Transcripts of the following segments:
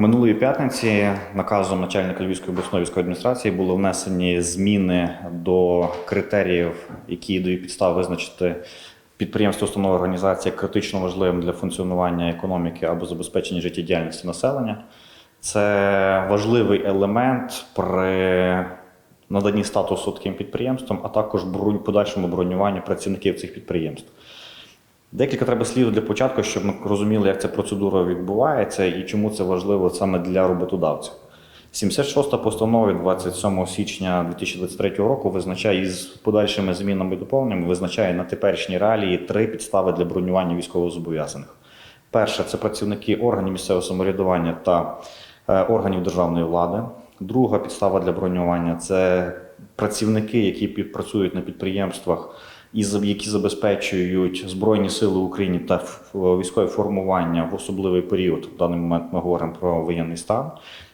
Минулої п'ятниці наказом начальника Львівської обласної військової адміністрації було внесені зміни до критеріїв, які дають підстави визначити підприємство, установа організація критично важливим для функціонування економіки або забезпечення життєдіяльності населення. Це важливий елемент при наданні статусу таким підприємствам, а також подальшому бронюванні працівників цих підприємств. Декілька треба слів для початку, щоб ми розуміли, як ця процедура відбувається і чому це важливо саме для роботодавців. 76-та постанова від 27 січня 2023 року визначає із подальшими змінами і доповненнями, визначає на теперішній реалії три підстави для бронювання військовозобов'язаних. Перше це працівники органів місцевого самоврядування та е, органів державної влади. Друга підстава для бронювання це працівники, які підпрацюють на підприємствах, які забезпечують Збройні Сили України та військові формування в особливий період. В даний момент ми говоримо про воєнний стан.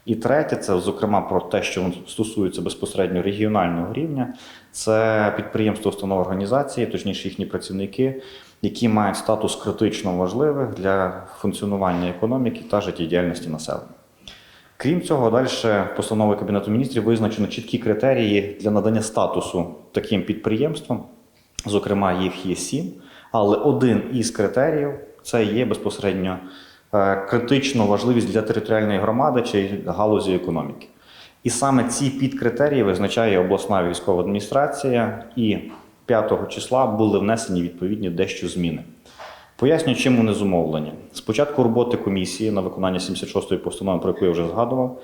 І третє, це зокрема про те, що стосується безпосередньо регіонального рівня. Це підприємства, установа організації, точніше їхні працівники, які мають статус критично важливих для функціонування економіки та життєдіяльності населення. Крім цього, далі постановою Кабінету міністрів визначено чіткі критерії для надання статусу таким підприємствам. Зокрема, їх є сім, але один із критеріїв це є безпосередньо е, критично важливість для територіальної громади чи галузі економіки. І саме ці підкритерії визначає обласна військова адміністрація, і 5 числа були внесені відповідні дещо зміни. Поясню, чим вони зумовлені. Спочатку роботи комісії на виконання 76-ї постанови, про яку я вже згадував,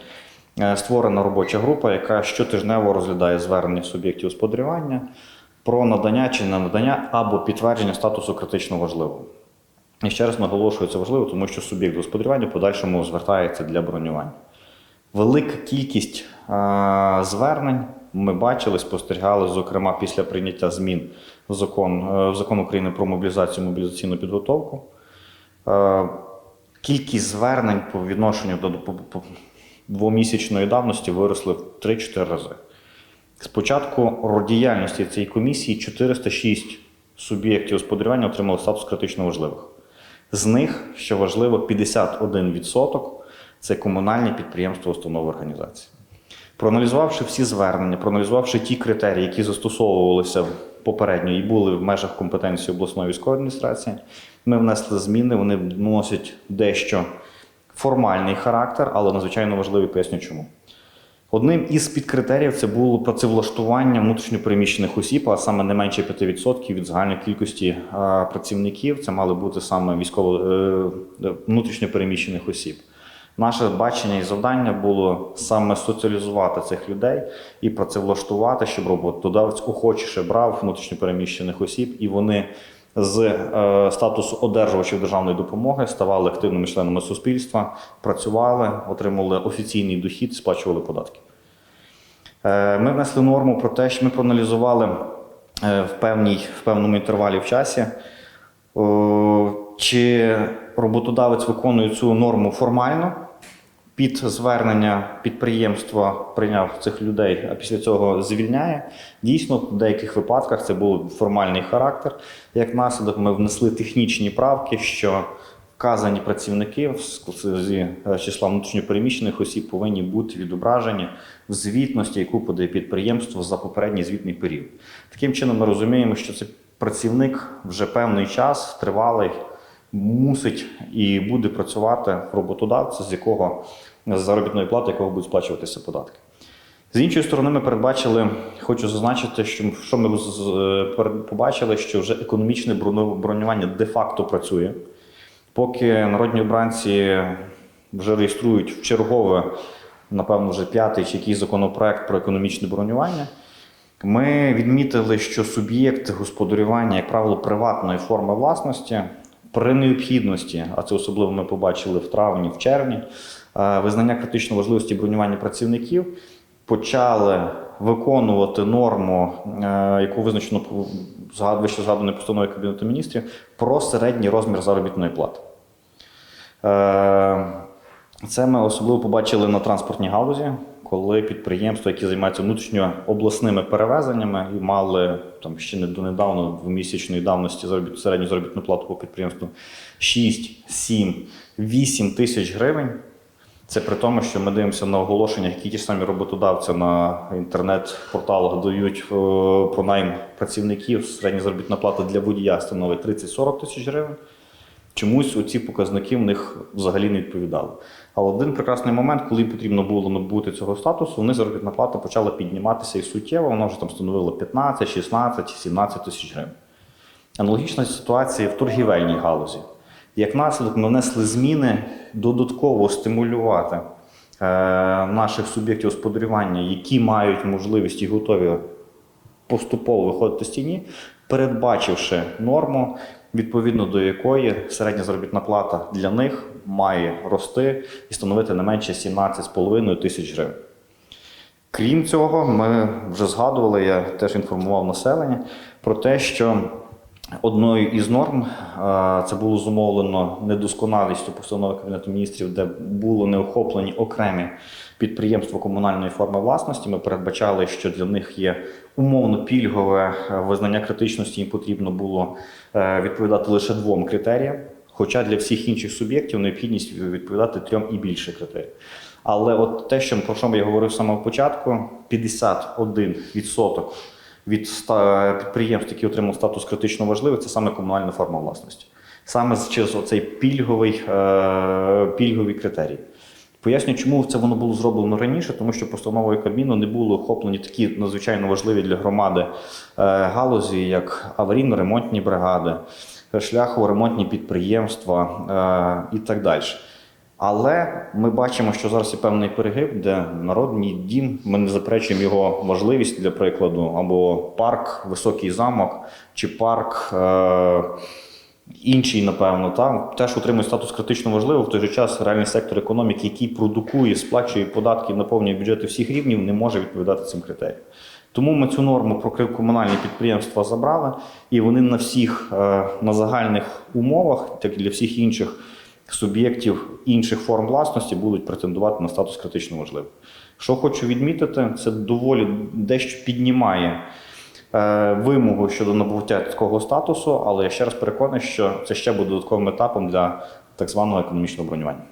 е, створена робоча група, яка щотижнево розглядає звернення суб'єктів господарювання про надання чи не надання або підтвердження статусу критично важливого. І ще раз наголошую, це важливо, тому що суб'єкт господарювання в подальшому звертається для бронювання. Велика кількість е, звернень ми бачили, спостерігали, зокрема після прийняття змін в закон, е, в закон України про мобілізацію і мобілізаційну підготовку. Е, кількість звернень по відношенню до двомісячної давності виросли в 3-4 рази. З початку діяльності цієї комісії 406 суб'єктів господарювання отримали статус критично важливих. З них, що важливо, 51% це комунальні підприємства, установи організації. Проаналізувавши всі звернення, проаналізувавши ті критерії, які застосовувалися попередньо і були в межах компетенції обласної військової адміністрації, ми внесли зміни, вони носять дещо формальний характер, але надзвичайно важливий, поясню чому. Одним із підкритеріїв це було працевлаштування внутрішньопереміщених осіб, а саме не менше 5% від загальної кількості е, працівників. Це мали бути саме військово е, внутрішньопереміщених осіб. Наше бачення і завдання було саме соціалізувати цих людей і працевлаштувати, щоб роботодавець охочіше брав внутрішньопереміщених осіб, і вони з е, статусу одержувачів державної допомоги ставали активними членами суспільства, працювали, отримували офіційний дохід, сплачували податки. Е, Ми внесли норму про те, що ми проаналізували е, в, певній, в певному інтервалі в часі, чи роботодавець виконує цю норму формально. Під звернення підприємства прийняв цих людей, а після цього звільняє. Дійсно, в деяких випадках це був формальний характер. Як наслідок, ми внесли технічні правки, що вказані працівники з е, числа внутрішньопереміщених осіб повинні бути відображені в звітності, яку подає підприємство за попередній звітний період. Таким чином, ми розуміємо, що цей працівник вже певний час тривалий мусить і буде працювати роботодавця, з якого з заробітної плати, якого будуть сплачуватися податки. З іншої сторони, ми передбачили, хочу зазначити, що, що ми перед- побачили, що вже економічне бронювання де-факто працює. Поки народні обранці вже реєструють в чергове, напевно, вже п'ятий чи якийсь законопроект про економічне бронювання, ми відмітили, що суб'єкт господарювання, як правило, приватної форми власності при необхідності, а це особливо ми побачили в травні, в червні, е, визнання критично важливості бронювання працівників почали виконувати норму, е, яку визначено вище згаданої постановою Кабінету міністрів, про середній розмір заробітної плати. Це ми особливо побачили на транспортній галузі, коли підприємства, які займаються внутрішньо обласними перевезеннями і мали там ще не донедавна двомісячної давності заробіт, середню заробітну плату по підприємству 6, 7, 8 тисяч гривень. Це при тому, що ми дивимося на оголошення, які ті самі роботодавці на інтернет-порталах дають е, про найм працівників. Середня заробітна плата для водія становить 30-40 тисяч гривень. Чомусь оці показники в них взагалі не відповідали. Але один прекрасний момент, коли потрібно було набути цього статусу, вони заробітна плата почала підніматися і суттєво, вона вже там становила 15, 16, 17 тисяч гривень. Аналогічна ситуація в торгівельній галузі. Як наслідок, ми внесли зміни додатково стимулювати е, наших суб'єктів господарювання, які мають можливість і готові поступово виходити з тіні, передбачивши норму, відповідно до якої середня заробітна плата для них має рости і становити не менше 17,5 тисяч гривень. Крім цього, ми вже згадували, я теж інформував населення про те, що одною із норм е, це було зумовлено недосконалістю постанови Кабінету міністрів, де було не охоплені окремі підприємства комунальної форми власності. Ми передбачали, що для них є умовно пільгове е, визнання критичності. Їм потрібно було е, відповідати лише двом критеріям. Хоча для всіх інших суб'єктів необхідність відповідати трьом і більше критерій. Але от те, що про що я говорив з самого початку, 51% від підприємств, які отримали статус критично важливих, це саме комунальна форма власності. Саме через оцей пільговий, е, пільгові критерії. Поясню, чому це воно було зроблено раніше, тому що постановою Кабміну не були охоплені такі надзвичайно важливі для громади е, галузі, як аварійно-ремонтні бригади, шляхово-ремонтні підприємства е, і так далі. Але ми бачимо, що зараз є певний перегиб, де народний дім, ми не заперечуємо його важливість для прикладу, або парк, високий замок, чи парк. Е- Інший, напевно, там теж отримує статус критично важливого. В той же час реальний сектор економіки, який продукує, сплачує податки, наповнює бюджети всіх рівнів, не може відповідати цим критеріям. Тому ми цю норму про комунальні підприємства забрали, і вони на всіх е, на загальних умовах, так і для всіх інших суб'єктів інших форм власності, будуть претендувати на статус критично важливих. Що хочу відмітити, це доволі дещо піднімає е, вимогу щодо набуття такого статусу, але я ще раз переконаний, що це ще буде додатковим етапом для так званого економічного бронювання.